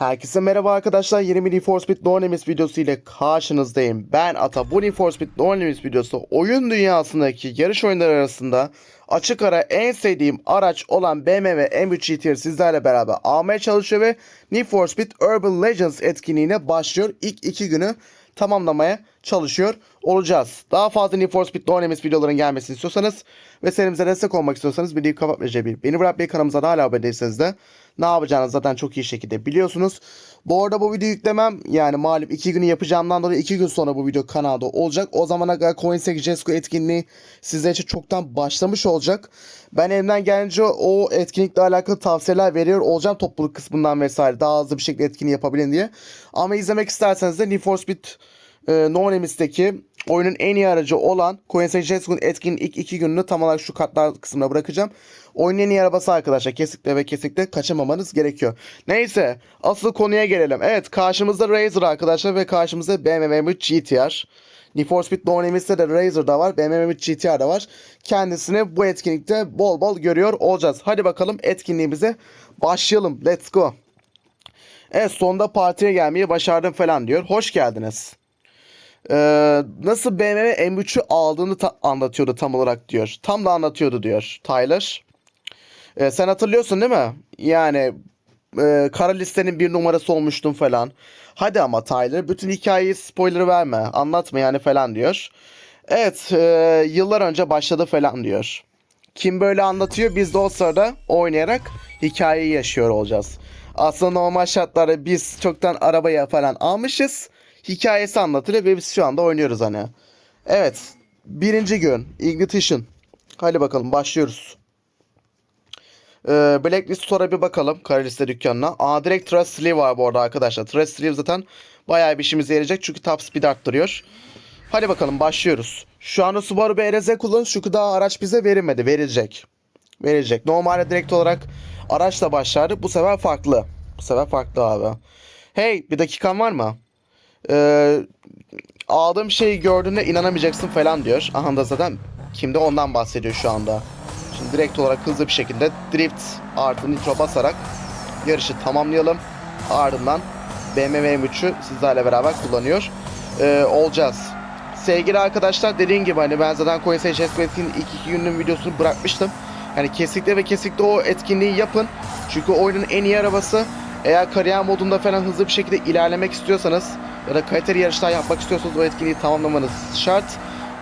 Herkese merhaba arkadaşlar. Yeni bir Need for Speed No Limits videosu ile karşınızdayım. Ben Ata. Bu Need for Speed No Limits videosu oyun dünyasındaki yarış oyunları arasında açık ara en sevdiğim araç olan BMW M3 GTR sizlerle beraber almaya çalışıyor ve Need for Speed Urban Legends etkinliğine başlıyor. İlk iki günü tamamlamaya çalışıyor olacağız. Daha fazla Need for Speed No Limits videoların gelmesini istiyorsanız ve serimize destek olmak istiyorsanız videoyu kapatmayacak bir. Beni bırakmayı kanalımıza da hala abone değilseniz de ne yapacağınızı zaten çok iyi şekilde biliyorsunuz. Bu arada bu videoyu yüklemem yani malum 2 günü yapacağımdan dolayı 2 gün sonra bu video kanalda olacak. O zamana kadar Coinsec Jesco etkinliği sizler için çoktan başlamış olacak. Ben elimden gelince o etkinlikle alakalı tavsiyeler veriyor olacağım topluluk kısmından vesaire. Daha hızlı bir şekilde etkinliği yapabilin diye. Ama izlemek isterseniz de Need for Speed e, No Limit'teki oyunun en iyi aracı olan Coinsec Jesco'nun etkinliğin ilk 2 gününü tam olarak şu kartlar kısmına bırakacağım. Oyunun en iyi arabası arkadaşlar. Kesinlikle ve kesinlikle kaçırmamanız gerekiyor. Neyse asıl konuya gelelim. Evet karşımızda Razer arkadaşlar ve karşımızda BMW M3 GTR. Need for Speed No Limit'te de Razer da var. BMW M3 GTR da var. Kendisini bu etkinlikte bol bol görüyor olacağız. Hadi bakalım etkinliğimize başlayalım. Let's go. Evet sonunda partiye gelmeyi başardım falan diyor. Hoş geldiniz. Ee, nasıl BMW M3'ü aldığını ta- anlatıyordu tam olarak diyor. Tam da anlatıyordu diyor Tyler. Ee, sen hatırlıyorsun değil mi? Yani e, kara listenin bir numarası olmuştun falan. Hadi ama Tyler bütün hikayeyi spoiler verme. Anlatma yani falan diyor. Evet e, yıllar önce başladı falan diyor. Kim böyle anlatıyor biz de o sırada oynayarak hikayeyi yaşıyor olacağız. Aslında normal şartlarda biz çoktan arabayı falan almışız. Hikayesi anlatılıyor ve biz şu anda oynuyoruz hani. Evet. Birinci gün. Ignition. Hadi bakalım başlıyoruz. Ee, Blacklist Store'a bir bakalım. Kara liste dükkanına. Aa direkt Trust Sleeve var bu arada arkadaşlar. Trust Sleeve zaten bayağı bir işimize yarayacak. Çünkü top speed arttırıyor. Hadi bakalım başlıyoruz. Şu anda Subaru BRZ kullanıyoruz. Çünkü daha araç bize verilmedi. Verilecek. Verilecek. Normalde direkt olarak araçla başlardı. Bu sefer farklı. Bu sefer farklı abi. Hey bir dakikan var mı? Ee, aldığım şeyi gördüğünde inanamayacaksın falan diyor. Aha da zaten kimde ondan bahsediyor şu anda. Şimdi direkt olarak hızlı bir şekilde drift artı nitro basarak yarışı tamamlayalım. Ardından BMW M3'ü sizlerle beraber kullanıyor ee, olacağız. Sevgili arkadaşlar dediğim gibi hani ben zaten Coinsage Jesco etkinliğinin ilk iki günün videosunu bırakmıştım. Yani kesinlikle ve kesinlikle o etkinliği yapın. Çünkü oyunun en iyi arabası. Eğer kariyer modunda falan hızlı bir şekilde ilerlemek istiyorsanız ya da kaliteli yarışlar yapmak istiyorsanız o etkinliği tamamlamanız şart.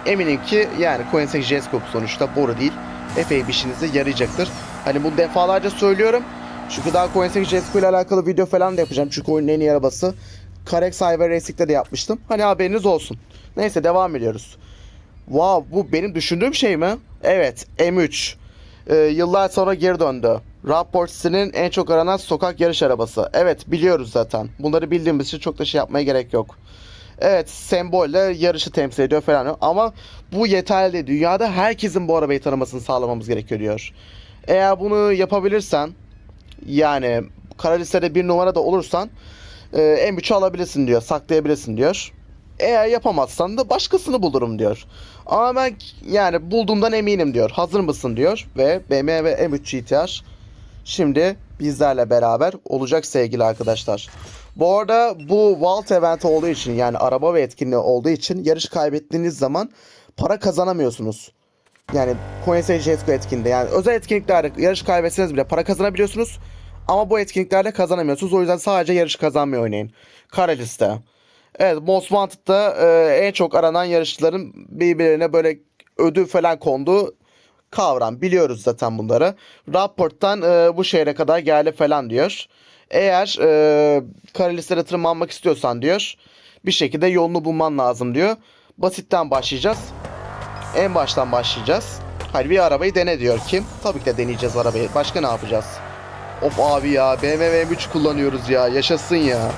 Eminim ki yani Coinsec Jesco sonuçta boru değil. Epey bir işinize yarayacaktır. Hani bunu defalarca söylüyorum. Çünkü daha Coinsec Jesco ile alakalı video falan da yapacağım. Çünkü oyunun en iyi arabası. Carex Cyber Racing'de de yapmıştım. Hani haberiniz olsun. Neyse devam ediyoruz. Wow bu benim düşündüğüm şey mi? Evet M3. Ee, yıllar sonra geri döndü. Rapport'sinin en çok aranan sokak yarış arabası. Evet biliyoruz zaten. Bunları bildiğimiz için çok da şey yapmaya gerek yok. Evet sembolle yarışı temsil ediyor falan. Ama bu yeterli değil. Dünyada herkesin bu arabayı tanımasını sağlamamız gerekiyor diyor. Eğer bunu yapabilirsen yani kara listede bir numara da olursan e, M3'ü alabilirsin diyor. Saklayabilirsin diyor. Eğer yapamazsan da başkasını bulurum diyor. Ama ben yani bulduğumdan eminim diyor. Hazır mısın diyor. Ve BMW M3 GTR şimdi bizlerle beraber olacak sevgili arkadaşlar. Bu arada bu Vault event olduğu için yani araba ve etkinliği olduğu için yarış kaybettiğiniz zaman para kazanamıyorsunuz. Yani Coinsage Jesco etkinliğinde yani özel etkinliklerde yarış kaybetseniz bile para kazanabiliyorsunuz. Ama bu etkinliklerde kazanamıyorsunuz. O yüzden sadece yarış kazanmayı oynayın. Kara liste. Evet Most Wanted'da e, en çok aranan yarışçıların birbirlerine böyle ödül falan konduğu kavram. Biliyoruz zaten bunları. Rapport'tan e, bu şehre kadar geldi falan diyor. Eğer e, kara listede tırmanmak istiyorsan diyor bir şekilde yolunu bulman lazım diyor. Basitten başlayacağız. En baştan başlayacağız. Hayır bir arabayı dene diyor kim? Tabii ki de deneyeceğiz arabayı. Başka ne yapacağız? Of abi ya BMW M3 kullanıyoruz ya. Yaşasın ya.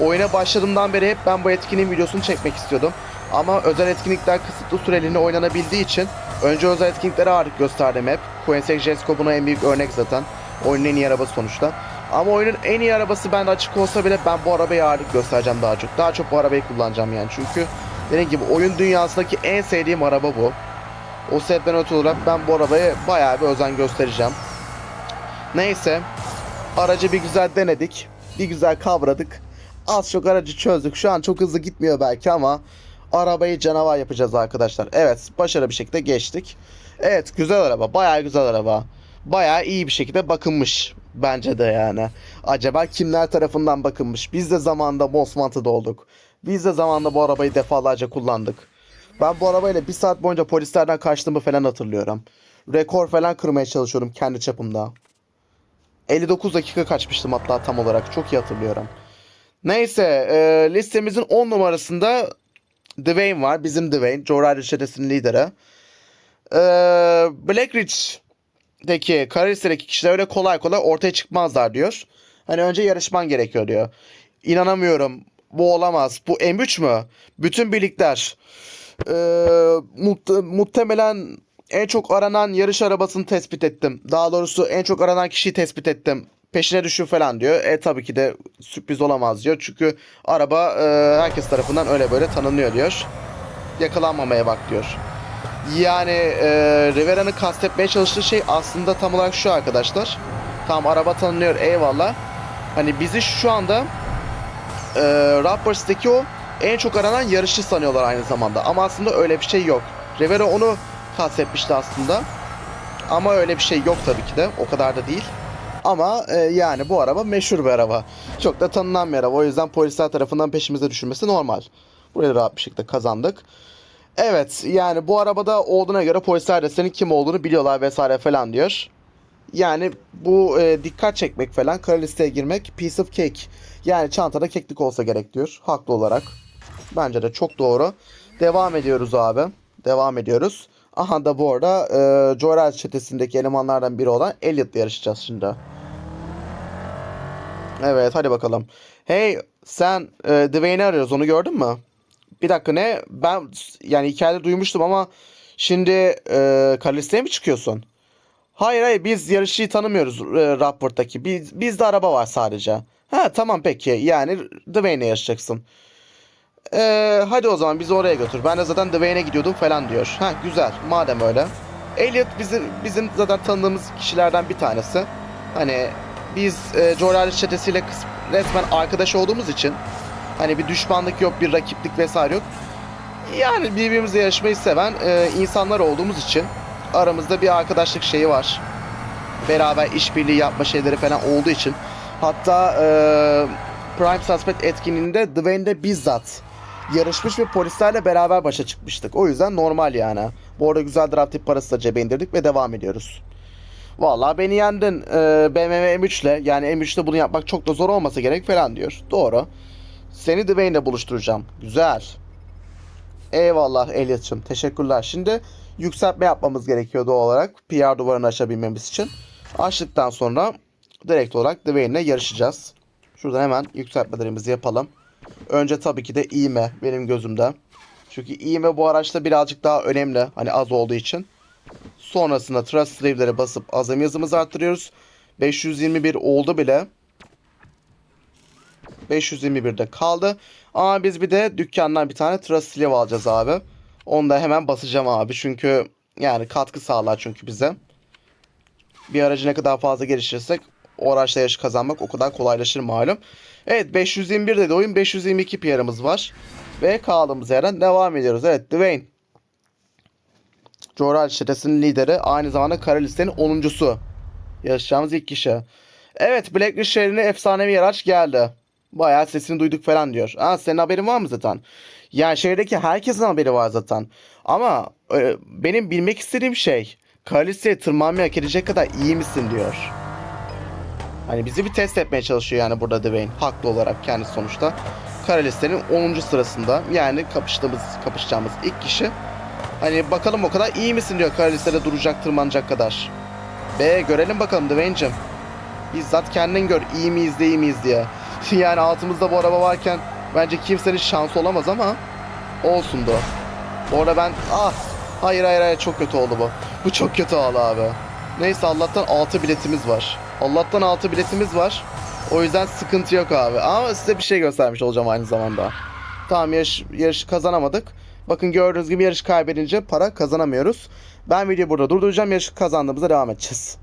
Oyuna başladığımdan beri hep ben bu etkinliğin videosunu çekmek istiyordum. Ama özel etkinlikler kısıtlı süreliğine oynanabildiği için önce özel etkinliklere ağırlık gösterdim hep. Coinsec Jesco buna en büyük örnek zaten. Oyunun en iyi arabası sonuçta. Ama oyunun en iyi arabası bende açık olsa bile ben bu arabaya ağırlık göstereceğim daha çok. Daha çok bu arabayı kullanacağım yani. Çünkü dediğim gibi oyun dünyasındaki en sevdiğim araba bu. O sebepten ötürü olarak ben bu arabaya bayağı bir özen göstereceğim. Neyse. Aracı bir güzel denedik. Bir güzel kavradık. Az çok aracı çözdük. Şu an çok hızlı gitmiyor belki ama arabayı canavar yapacağız arkadaşlar. Evet başarılı bir şekilde geçtik. Evet güzel araba. Bayağı güzel araba. Bayağı iyi bir şekilde bakılmış. Bence de yani. Acaba kimler tarafından bakılmış? Biz de zamanında Most Wanted'da olduk. Biz de zamanında bu arabayı defalarca kullandık. Ben bu arabayla bir saat boyunca polislerden kaçtığımı falan hatırlıyorum. Rekor falan kırmaya çalışıyorum kendi çapımda. 59 dakika kaçmıştım hatta tam olarak. Çok iyi hatırlıyorum. Neyse e, listemizin 10 numarasında Dwayne var. Bizim Dwayne. Ryder çetesinin lideri. E, Black Ridge'deki Karisa'daki kişiler öyle kolay kolay ortaya çıkmazlar diyor. Hani önce yarışman gerekiyor diyor. İnanamıyorum. Bu olamaz. Bu M3 mü? Bütün birlikler. E, muht- muhtemelen en çok aranan yarış arabasını tespit ettim. Daha doğrusu en çok aranan kişiyi tespit ettim. Peşine düşün falan diyor. E tabii ki de sürpriz olamaz diyor. Çünkü araba e, herkes tarafından öyle böyle tanınıyor diyor. Yakalanmamaya bak diyor. Yani e, Rivera'nın kastetmeye çalıştığı şey aslında tam olarak şu arkadaşlar. Tam araba tanınıyor eyvallah. Hani bizi şu anda e, Rappers'taki o en çok aranan yarışçı sanıyorlar aynı zamanda. Ama aslında öyle bir şey yok. Rivera onu kastetmişti aslında. Ama öyle bir şey yok tabii ki de. O kadar da değil. Ama e, yani bu araba meşhur bir araba. Çok da tanınan bir araba. O yüzden polisler tarafından peşimize düşürmesi normal. Burayı rahat bir şekilde kazandık. Evet yani bu arabada olduğuna göre polisler de senin kim olduğunu biliyorlar vesaire falan diyor. Yani bu e, dikkat çekmek falan kara listeye girmek piece of cake. Yani çantada keklik olsa gerek diyor. Haklı olarak. Bence de çok doğru. Devam ediyoruz abi. Devam ediyoruz. Aha da bu arada e, Joyride çetesindeki elemanlardan biri olan Elliot'la yarışacağız şimdi. Evet hadi bakalım. Hey sen e, Dwayne'i arıyoruz onu gördün mü? Bir dakika ne? Ben yani hikayede duymuştum ama şimdi e, Kalista'ya mi çıkıyorsun? Hayır hayır biz yarışçıyı tanımıyoruz e, Rapport'taki. Biz, bizde araba var sadece. Ha tamam peki yani Dwayne'le yarışacaksın. Ee, hadi o zaman bizi oraya götür. Ben de zaten Dwayne'e gidiyordum falan diyor. Ha güzel madem öyle. Elliot bizim, bizim zaten tanıdığımız kişilerden bir tanesi. Hani biz e, Ryder çetesiyle resmen arkadaş olduğumuz için hani bir düşmanlık yok bir rakiplik vesaire yok. Yani birbirimizle yarışmayı seven e, insanlar olduğumuz için aramızda bir arkadaşlık şeyi var. Beraber işbirliği yapma şeyleri falan olduğu için. Hatta e, Prime Suspect etkinliğinde Dwayne'de bizzat yarışmış ve polislerle beraber başa çıkmıştık. O yüzden normal yani. Bu arada güzel draft tip parası da cebe indirdik ve devam ediyoruz. Vallahi beni yendin e, BMW M3 ile. Yani M3'te bunu yapmak çok da zor olmasa gerek falan diyor. Doğru. Seni Dwayne'le buluşturacağım. Güzel. Eyvallah Elliot'cığım. Teşekkürler. Şimdi yükseltme yapmamız gerekiyor doğal olarak. PR duvarını aşabilmemiz için. Açtıktan sonra direkt olarak Dwayne'le yarışacağız. Şuradan hemen yükseltmelerimizi yapalım. Önce tabii ki de iğme benim gözümde. Çünkü iğme bu araçta birazcık daha önemli. Hani az olduğu için. Sonrasında trust sleeve'lere basıp azami hızımızı arttırıyoruz. 521 oldu bile. 521'de kaldı. Ama biz bir de dükkandan bir tane trust sleeve alacağız abi. Onu da hemen basacağım abi. Çünkü yani katkı sağlar çünkü bize. Bir aracı ne kadar fazla geliştirirsek o araçla yarış kazanmak o kadar kolaylaşır malum. Evet 521 dedi oyun 522 PR'ımız var. Ve kaldığımız yerden devam ediyoruz. Evet Dwayne. Joral çetesinin lideri aynı zamanda kara listenin 10.sü. Yarışacağımız ilk kişi. Evet Blacklist şehrine efsanevi araç geldi. Bayağı sesini duyduk falan diyor. Ha senin haberin var mı zaten? Yani şehirdeki herkesin haberi var zaten. Ama e, benim bilmek istediğim şey Kaliseye tırmanmaya hak edecek kadar iyi misin diyor. Hani bizi bir test etmeye çalışıyor yani burada Dwayne. Haklı olarak kendisi sonuçta. Kara listenin 10. sırasında yani kapıştığımız, kapışacağımız ilk kişi. Hani bakalım o kadar iyi misin diyor kara listede duracak tırmanacak kadar. Be görelim bakalım Dwayne'cim. Bizzat kendin gör iyi miyiz değil miyiz diye. yani altımızda bu araba varken bence kimsenin şansı olamaz ama olsun da. Bu arada ben ah hayır hayır hayır çok kötü oldu bu. Bu çok kötü oldu abi. Neyse Allah'tan 6 biletimiz var. Allah'tan 6 biletimiz var. O yüzden sıkıntı yok abi. Ama size bir şey göstermiş olacağım aynı zamanda. Tamam yarış, yarışı kazanamadık. Bakın gördüğünüz gibi yarış kaybedince para kazanamıyoruz. Ben videoyu burada durduracağım. Yarışı kazandığımızda devam edeceğiz.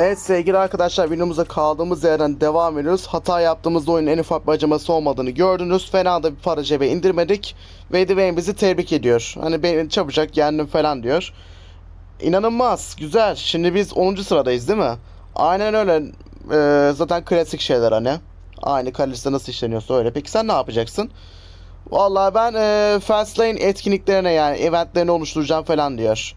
Evet sevgili arkadaşlar videomuza kaldığımız yerden devam ediyoruz. Hata yaptığımızda oyunun en ufak bir acıması olmadığını gördünüz. Fena da bir para cebe indirmedik. Ve Dwayne bizi tebrik ediyor. Hani beni çabucak yendim falan diyor. İnanılmaz. Güzel. Şimdi biz 10. sıradayız değil mi? Aynen öyle. Ee, zaten klasik şeyler hani. Aynı kaliste nasıl işleniyorsa öyle. Peki sen ne yapacaksın? Vallahi ben e, Fastlane etkinliklerine yani eventlerini oluşturacağım falan diyor.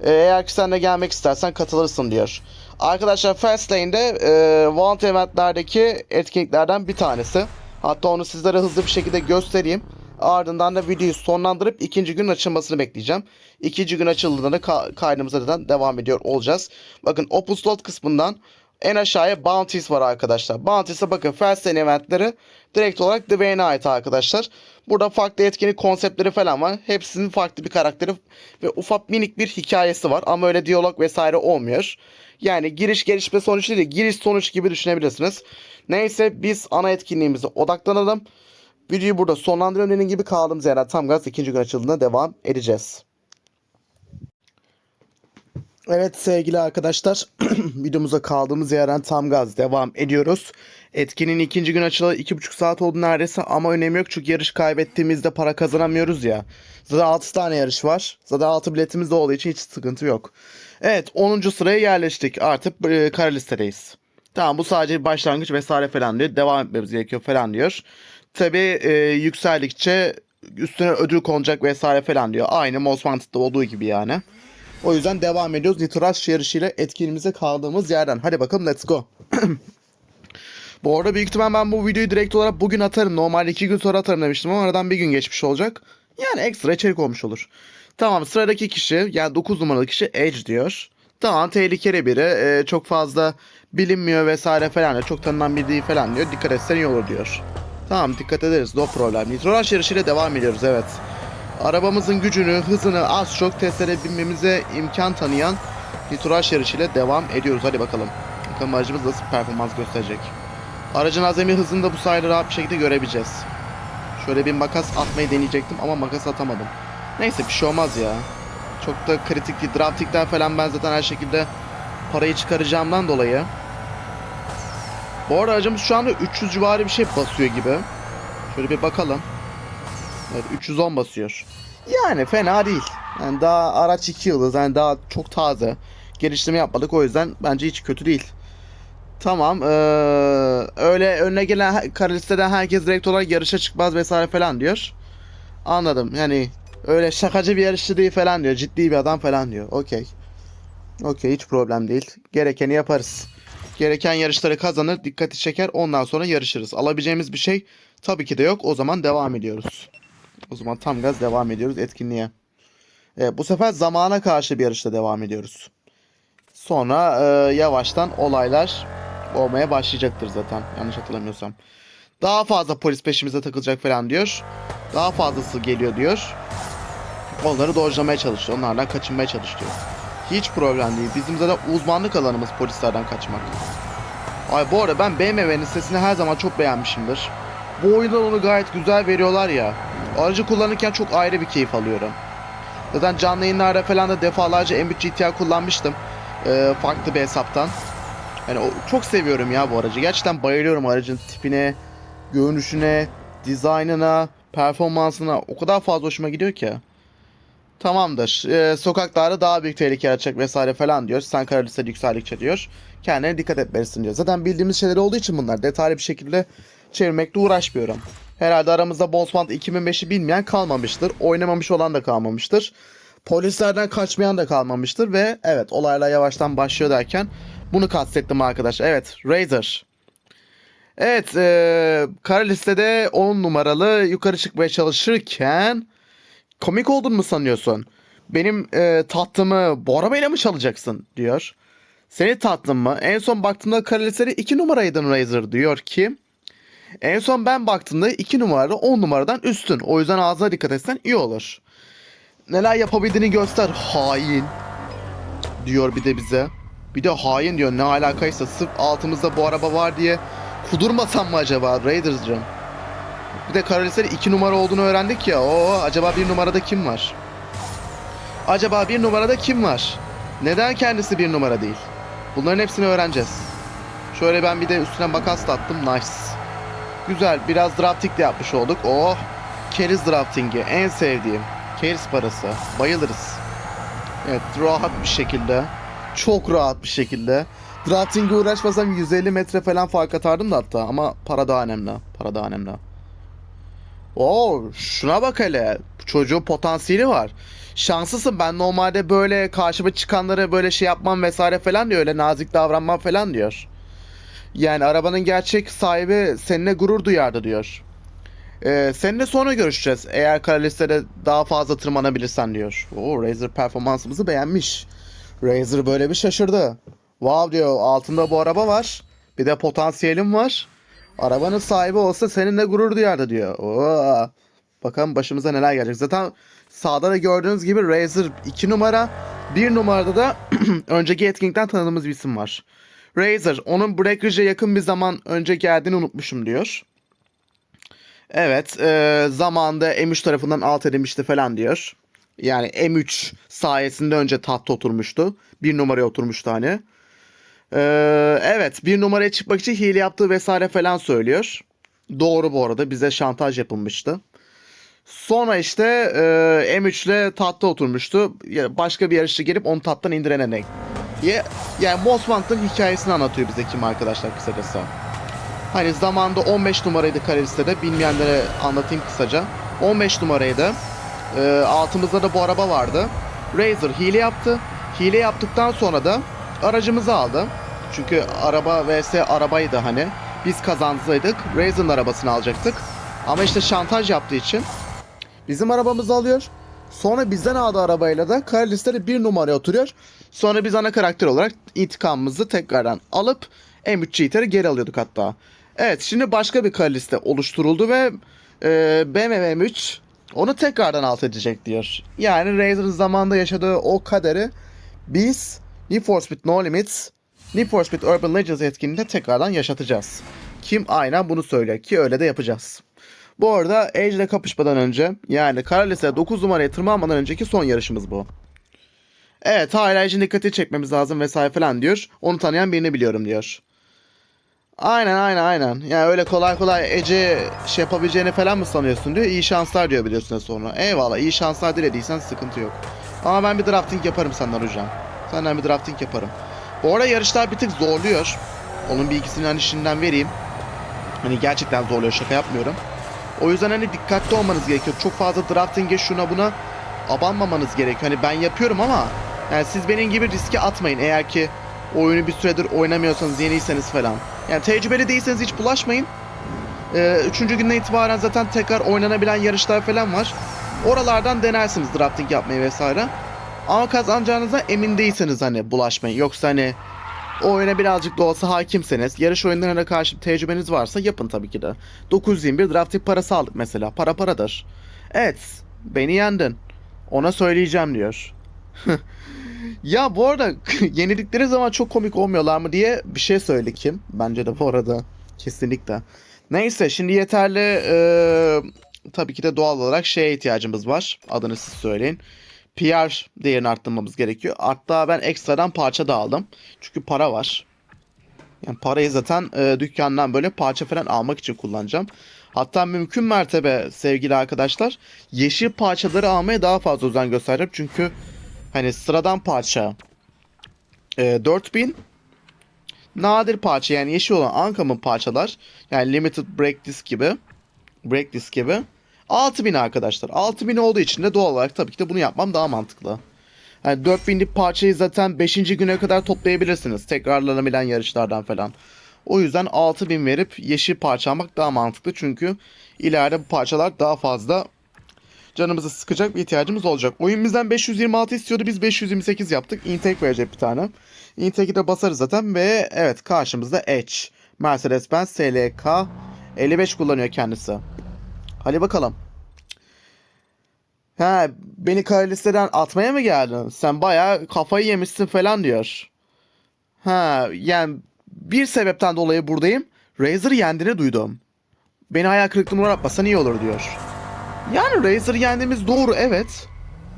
E, eğer ki sen de gelmek istersen katılırsın diyor. Arkadaşlar Fastlane'de e, Want eventlerdeki etkinliklerden bir tanesi. Hatta onu sizlere hızlı bir şekilde göstereyim. Ardından da videoyu sonlandırıp ikinci gün açılmasını bekleyeceğim. İkinci gün açıldığında da ka- kaydımıza devam ediyor olacağız. Bakın Opus Lot kısmından en aşağıya Bounties var arkadaşlar. Bounties'e bakın Fastlane eventleri direkt olarak Dwayne'e ait arkadaşlar. Burada farklı etkinlik konseptleri falan var. Hepsinin farklı bir karakteri ve ufak minik bir hikayesi var. Ama öyle diyalog vesaire olmuyor. Yani giriş gelişme sonuç değil de giriş sonuç gibi düşünebilirsiniz. Neyse biz ana etkinliğimize odaklanalım. Videoyu burada sonlandırıyorum dediğim gibi kaldığımız yerden tam gaz ikinci gün açıldığında devam edeceğiz. Evet sevgili arkadaşlar videomuza kaldığımız yerden tam gaz devam ediyoruz. Etkinin ikinci gün açılalı iki buçuk saat oldu neredeyse ama önemi yok çünkü yarış kaybettiğimizde para kazanamıyoruz ya. Zaten 6 tane yarış var. Zaten 6 biletimiz de olduğu için hiç sıkıntı yok. Evet 10. sıraya yerleştik artık e, kara listedeyiz. Tamam bu sadece başlangıç vesaire falan diyor. Devam etmemiz gerekiyor falan diyor. Tabi e, yükseldikçe üstüne ödül konacak vesaire falan diyor. Aynı Most Wanted'da olduğu gibi yani. O yüzden devam ediyoruz. Nitroş yarışıyla etkinliğimize kaldığımız yerden. Hadi bakalım let's go. bu arada büyük ihtimal ben bu videoyu direkt olarak bugün atarım. Normalde iki gün sonra atarım demiştim ama aradan bir gün geçmiş olacak. Yani ekstra içerik olmuş olur. Tamam sıradaki kişi yani 9 numaralı kişi Edge diyor. Tamam tehlikeli biri. Ee, çok fazla bilinmiyor vesaire falan. Çok tanınan biri değil falan diyor. Dikkat etsen iyi olur diyor. Tamam dikkat ederiz. No problem. Nitroş yarışıyla devam ediyoruz evet. Arabamızın gücünü, hızını az çok testlere binmemize imkan tanıyan Nitroş yarışıyla devam ediyoruz. Hadi bakalım. Bakalım aracımız nasıl performans gösterecek. Aracın azami hızını da bu sayede rahat bir şekilde görebileceğiz. Şöyle bir makas atmayı deneyecektim ama makas atamadım. Neyse bir şey olmaz ya. Çok da kritik değil. Drafting'den falan ben zaten her şekilde parayı çıkaracağımdan dolayı. Bu arada aracımız şu anda 300 civarı bir şey basıyor gibi. Şöyle bir bakalım. Evet 310 basıyor. Yani fena değil. Yani daha araç 2 yıldız. Yani daha çok taze. Geliştirme yapmadık o yüzden bence hiç kötü değil. Tamam. Ee, öyle önüne gelen her- kara listeden herkes direkt olarak yarışa çıkmaz vesaire falan diyor. Anladım. Yani öyle şakacı bir yarışçı değil falan diyor. Ciddi bir adam falan diyor. Okey. Okey hiç problem değil. Gerekeni yaparız. Gereken yarışları kazanır, dikkati çeker. Ondan sonra yarışırız. Alabileceğimiz bir şey tabii ki de yok. O zaman devam ediyoruz. O zaman tam gaz devam ediyoruz etkinliğe. Evet, bu sefer zamana karşı bir yarışta devam ediyoruz. Sonra e, yavaştan olaylar olmaya başlayacaktır zaten. Yanlış hatırlamıyorsam. Daha fazla polis peşimize takılacak falan diyor. Daha fazlası geliyor diyor. Onları dojlamaya çalışıyor. Onlardan kaçınmaya çalışıyor. Hiç problem değil. Bizim zaten uzmanlık alanımız polislerden kaçmak. Ay bu arada ben BMW'nin sesini her zaman çok beğenmişimdir. Bu oyunda onu gayet güzel veriyorlar ya. Aracı kullanırken çok ayrı bir keyif alıyorum. Zaten canlı yayınlarda falan da defalarca M3 GTR kullanmıştım. Ee, farklı bir hesaptan. Yani o, çok seviyorum ya bu aracı. Gerçekten bayılıyorum aracın tipine, görünüşüne, dizaynına, performansına. O kadar fazla hoşuma gidiyor ki. Tamamdır. Ee, sokaklarda daha büyük tehlike açacak vesaire falan diyor. Sen kara listede yükseldikçe diyor. Kendine dikkat etmelisin diyor. Zaten bildiğimiz şeyler olduğu için bunlar. Detaylı bir şekilde çevirmekle uğraşmıyorum. Herhalde aramızda Bosmant 2005'i bilmeyen kalmamıştır. Oynamamış olan da kalmamıştır. Polislerden kaçmayan da kalmamıştır ve evet olaylar yavaştan başlıyor derken bunu kastettim arkadaşlar. Evet Razer. Evet e, kara listede 10 numaralı yukarı çıkmaya çalışırken komik oldun mu sanıyorsun? Benim e, tatlımı bu arabayla mı çalacaksın diyor. Seni tatlım mı? En son baktığımda kara listede 2 numaraydın Razer diyor ki en son ben baktığımda 2 numarada 10 numaradan üstün. O yüzden ağzına dikkat etsen iyi olur. Neler yapabildiğini göster hain. Diyor bir de bize. Bir de hain diyor ne alakaysa sırf altımızda bu araba var diye kudurmasam mı acaba Raiders'cığım? Bir de Karalisleri 2 numara olduğunu öğrendik ya. O acaba bir numarada kim var? Acaba bir numarada kim var? Neden kendisi bir numara değil? Bunların hepsini öğreneceğiz. Şöyle ben bir de üstüne makas attım. Nice. Güzel. Biraz drafting de yapmış olduk. Oh. Keriz draftingi. En sevdiğim. Keriz parası. Bayılırız. Evet. Rahat bir şekilde. Çok rahat bir şekilde. Drafting'e uğraşmasam 150 metre falan fark atardım da hatta. Ama para daha önemli. Para daha önemli. Oo, şuna bak hele. Çocuğun potansiyeli var. Şanslısın ben normalde böyle karşıma çıkanlara böyle şey yapmam vesaire falan diyor. Öyle nazik davranmam falan diyor. Yani arabanın gerçek sahibi seninle gurur duyardı diyor. Ee, seninle sonra görüşeceğiz. Eğer kara listede daha fazla tırmanabilirsen diyor. Oo, Razer performansımızı beğenmiş. Razer böyle bir şaşırdı. Wow diyor altında bu araba var. Bir de potansiyelim var. Arabanın sahibi olsa seninle gurur duyardı diyor. Oo. Bakalım başımıza neler gelecek. Zaten sağda da gördüğünüz gibi Razer 2 numara. 1 numarada da önceki etkinlikten tanıdığımız bir isim var. Razer onun Breakage'e yakın bir zaman önce geldiğini unutmuşum diyor. Evet e, zamanında M3 tarafından alt edilmişti falan diyor. Yani M3 sayesinde önce tahta oturmuştu. Bir numaraya oturmuştu hani. Ee, evet bir numaraya çıkmak için hile yaptığı vesaire falan söylüyor. Doğru bu arada bize şantaj yapılmıştı. Sonra işte e, M3 ile tahta oturmuştu. Başka bir yarışçı gelip onu tahttan indirene denk. Ya, yani Most Wanted'ın hikayesini anlatıyor bize kim arkadaşlar kısacası. Hani zamanda 15 numaraydı kare listede. Bilmeyenlere anlatayım kısaca. 15 numaraydı. Ee, altımızda da bu araba vardı. Razer hile yaptı. Hile yaptıktan sonra da aracımızı aldı. Çünkü araba vs arabaydı hani. Biz kazansaydık Razer'ın arabasını alacaktık. Ama işte şantaj yaptığı için bizim arabamızı alıyor. Sonra bizden aldığı arabayla da kara bir numaraya oturuyor. Sonra biz ana karakter olarak intikamımızı tekrardan alıp M3 Cheater'ı geri alıyorduk hatta. Evet şimdi başka bir kara oluşturuldu ve e, BMW M3 onu tekrardan alt edecek diyor. Yani Razer'ın zamanında yaşadığı o kaderi biz Need for Speed No Limits, Need for Speed Urban Legends etkinliğinde tekrardan yaşatacağız. Kim aynen bunu söylüyor ki öyle de yapacağız. Bu arada Age ile kapışmadan önce yani kara listede 9 numaraya tırmanmadan önceki son yarışımız bu. Evet hala Age'in dikkati çekmemiz lazım vesaire falan diyor. Onu tanıyan birini biliyorum diyor. Aynen aynen aynen. Yani öyle kolay kolay Ece şey yapabileceğini falan mı sanıyorsun diyor. İyi şanslar diyor biliyorsun sonra. Eyvallah iyi şanslar dilediysen sıkıntı yok. Ama ben bir drafting yaparım senden hocam. Senden bir drafting yaparım. Bu arada yarışlar bir tık zorluyor. Onun bilgisini hani şimdiden vereyim. Hani gerçekten zorluyor şaka yapmıyorum. O yüzden hani dikkatli olmanız gerekiyor. Çok fazla drafting'e şuna buna abanmamanız gerekiyor. Hani ben yapıyorum ama yani siz benim gibi riske atmayın eğer ki oyunu bir süredir oynamıyorsanız yeniyseniz falan. Yani tecrübeli değilseniz hiç bulaşmayın. Ee, üçüncü günden itibaren zaten tekrar oynanabilen yarışlar falan var. Oralardan denersiniz drafting yapmayı vesaire. Ama kazanacağınıza emin değilseniz hani bulaşmayın. Yoksa hani o oyuna birazcık da olsa hakimseniz, yarış oyunlarına karşı tecrübeniz varsa yapın tabii ki de. 921 drafting parası aldık mesela. Para paradır. Evet, beni yendin. Ona söyleyeceğim diyor. ya bu arada yenildikleri zaman çok komik olmuyorlar mı diye bir şey söyle kim. Bence de bu arada. Kesinlikle. Neyse şimdi yeterli eee, tabii ki de doğal olarak şeye ihtiyacımız var. Adını siz söyleyin. PR değerini arttırmamız gerekiyor. Hatta ben ekstradan parça da aldım. Çünkü para var. Yani parayı zaten e, dükkandan böyle parça falan almak için kullanacağım. Hatta mümkün mertebe sevgili arkadaşlar yeşil parçaları almaya daha fazla özen göstereceğim. Çünkü hani sıradan parça e, 4000 nadir parça yani yeşil olan uncommon parçalar yani limited break disk gibi break disk gibi 6000 arkadaşlar. 6000 olduğu için de doğal olarak tabii ki de bunu yapmam daha mantıklı. Yani 4000'lik parçayı zaten 5. güne kadar toplayabilirsiniz. Tekrarlanabilen yarışlardan falan. O yüzden 6000 verip yeşil parça almak daha mantıklı. Çünkü ileride bu parçalar daha fazla canımızı sıkacak bir ihtiyacımız olacak. Oyun bizden 526 istiyordu. Biz 528 yaptık. Intake verecek bir tane. Intake'i de basarız zaten ve evet karşımızda Edge. Mercedes-Benz SLK 55 kullanıyor kendisi. Hadi bakalım. Ha beni kara atmaya mı geldin? Sen bayağı kafayı yemişsin falan diyor. Ha yani bir sebepten dolayı buradayım. Razer'ı yendiğini duydum. Beni hayal kırıklığına uğratmasan iyi olur diyor. Yani Razer'ı yendiğimiz doğru evet.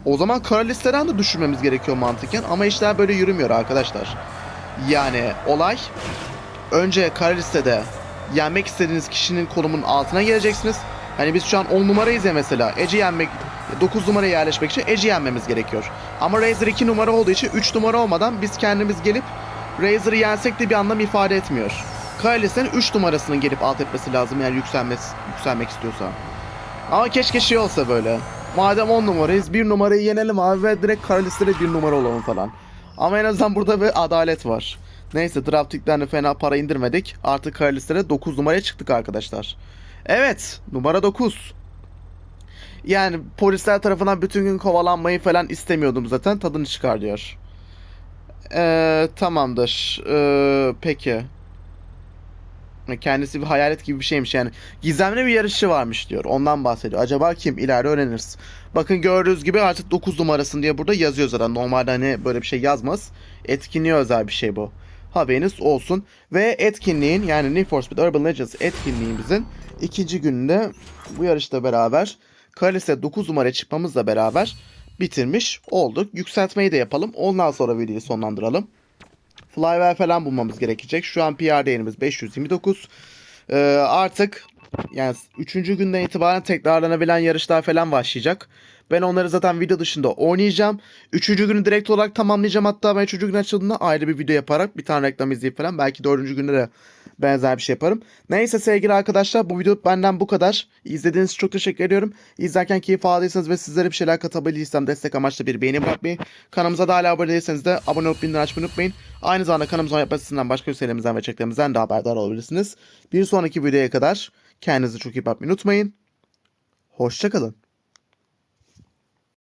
O zaman kara de düşürmemiz gerekiyor mantıken ama işler böyle yürümüyor arkadaşlar. Yani olay önce kara listede yenmek istediğiniz kişinin konumunun altına geleceksiniz. Hani biz şu an 10 numarayız ya mesela. Ece yenmek 9 numaraya yerleşmek için Ece yenmemiz gerekiyor. Ama Razer 2 numara olduğu için 3 numara olmadan biz kendimiz gelip Razer'ı yensek de bir anlam ifade etmiyor. Kara listenin 3 numarasının gelip alt etmesi lazım eğer yükselmesi, yükselmek istiyorsa. Ama keşke şey olsa böyle. Madem 10 numarayız 1 numarayı yenelim abi ve direkt listede 1 numara olalım falan. Ama en azından burada bir adalet var. Neyse draftikten de fena para indirmedik. Artık listede 9 numaraya çıktık arkadaşlar. Evet numara 9. Yani polisler tarafından bütün gün kovalanmayı falan istemiyordum zaten tadını çıkar diyor. Ee, tamamdır. Ee, peki. Kendisi bir hayalet gibi bir şeymiş yani. Gizemli bir yarışçı varmış diyor. Ondan bahsediyor. Acaba kim? İleride öğreniriz. Bakın gördüğünüz gibi artık 9 numarasın diye burada yazıyor zaten. Normalde hani böyle bir şey yazmaz. Etkinliğe özel bir şey bu. Haberiniz olsun. Ve etkinliğin yani Need for Speed Urban Legends etkinliğimizin ikinci gününde bu yarışla beraber Kalise 9 numara çıkmamızla beraber bitirmiş olduk. Yükseltmeyi de yapalım. Ondan sonra videoyu sonlandıralım. Flywheel falan bulmamız gerekecek. Şu an PR değerimiz 529. Ee, artık yani 3. günden itibaren tekrarlanabilen yarışlar falan başlayacak. Ben onları zaten video dışında oynayacağım. Üçüncü günü direkt olarak tamamlayacağım. Hatta ben üçüncü gün açıldığında ayrı bir video yaparak bir tane reklam izleyip falan belki dördüncü günde de benzer bir şey yaparım. Neyse sevgili arkadaşlar bu video benden bu kadar. İzlediğiniz için çok teşekkür ediyorum. İzlerken keyif aldıysanız ve sizlere bir şeyler katabildiysem destek amaçlı bir beğeni bırakmayı. Kanalımıza da hala abone değilseniz de abone olup bildirim açmayı unutmayın. Aynı zamanda kanalımızın yapmasından başka üselerimizden ve çeklerimizden de haberdar olabilirsiniz. Bir sonraki videoya kadar kendinize çok iyi bakmayı unutmayın. Hoşçakalın.